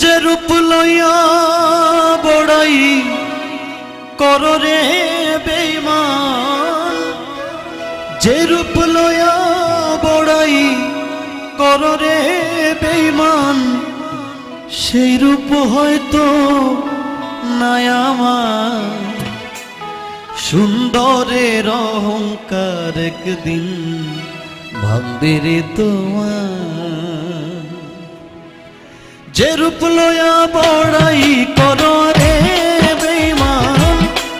যে রূপ লইয়া বড়াই কররে বেইমান। যে রূপ লইয়া বড়াই কররে বেইমান, সেই রূপ হয়তো আমার। সুন্দরের অহংকার একদিন ভাববে রে তোমার। যে রূপ লয়া বড়াই কর রে বেমা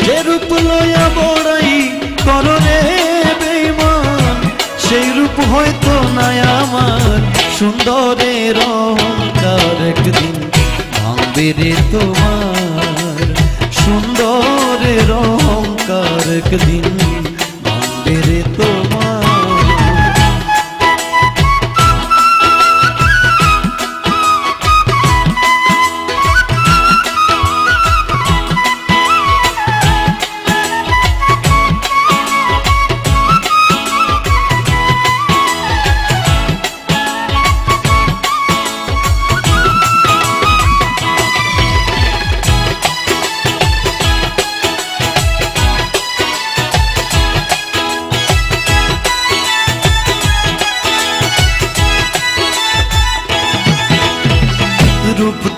যে রূপ লয়া বড়াই কর রে বেমা সেই রূপ হয়তো নাই আমার সুন্দরের অহংকার একদিন ভাঙবে রে তোমার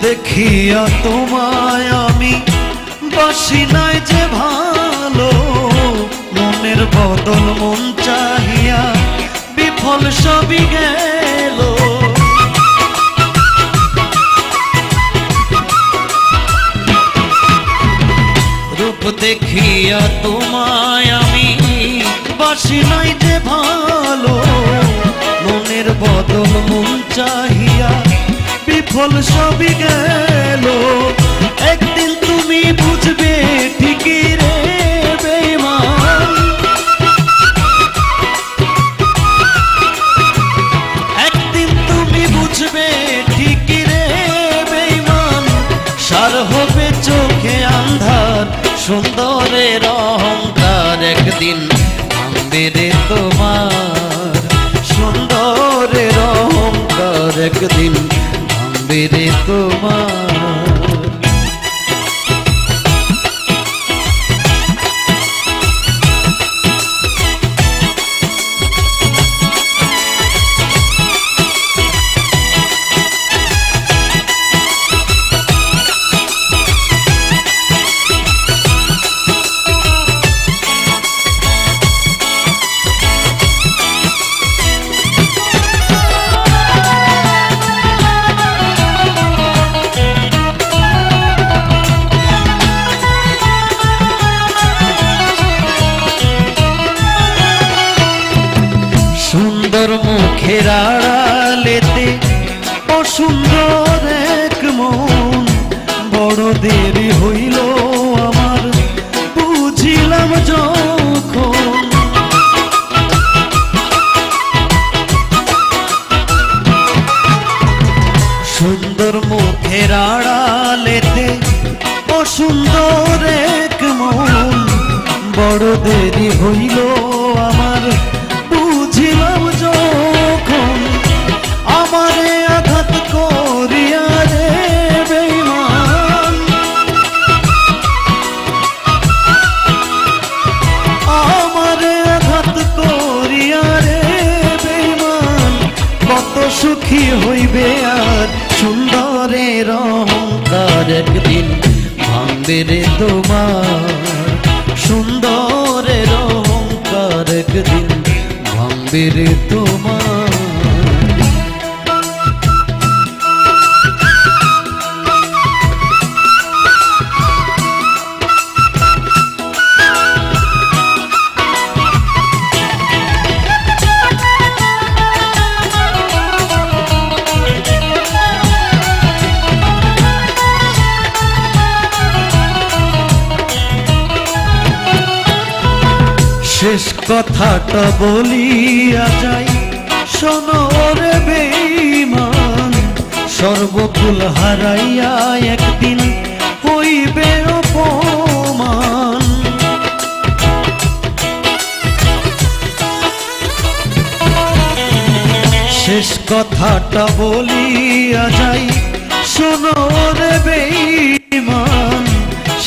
দেখিয়া তোমায় আমি বাসি নাই যে ভালো। মনের বদল মন চাহিয়া বিফল সবই গেল। রূপ দেখিয়া তোমায় আমি বাসি নাই যে ভালো। মনের বদল মন চাহিয়া বিফল সবই গেল। একদিন তুমি বুঝবে ঠিকই রে বেমান একদিন তুমি বুঝবে ঠিকই রে বেইমান। সার হবে চোখে আন্ধার, সুন্দরের অহংকার একদিন ভাঙবে রে তোমার। সুন্দরের অহংকার একদিন ভাঙবে রে তোমার মুখের আড়ালেতে অসুন্দর এক মন। বড় দেরি হইল আমার, বুঝিলাম যখন। সুন্দর মুখের আড়ালেতে অসুন্দর এক মন। বড় দেরি হইল হইবে আর সুন্দরের অহংকার একদিন ভাঙবে রে তোমার। সুন্দরের অহংকার একদিন ভাঙবে রে শেষ কথাটা বলিয়া যাই। শোনো রে বেঈমান, সর্বকুল হারাইয়া একদিন হইবে অপমান। শেষ কথাটা বলিয়া যাই। শোনো রে বেঈমান,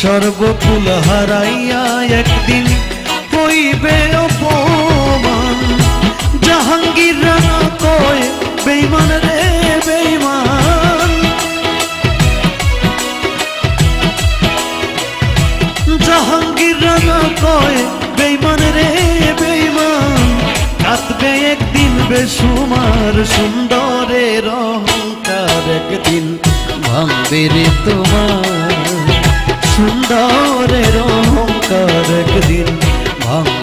সর্বকুল হারাইয়া একদিন হইবে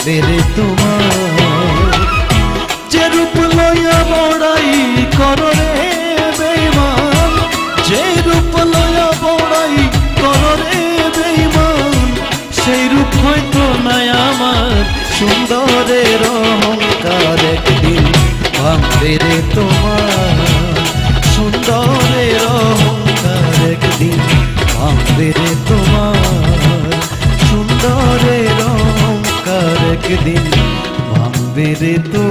ভাঙবে তোমার। যে রূপ লইয়া বড়াই কর রে বেমান যে রূপ লইয়া বড়াই কর রে বেমান সেই রূপ হয়তো নাই আমার সুন্দরের অহংকার একদিন। ভাঙবে রে তোমার। একদিন ভাঙবে রে তোমার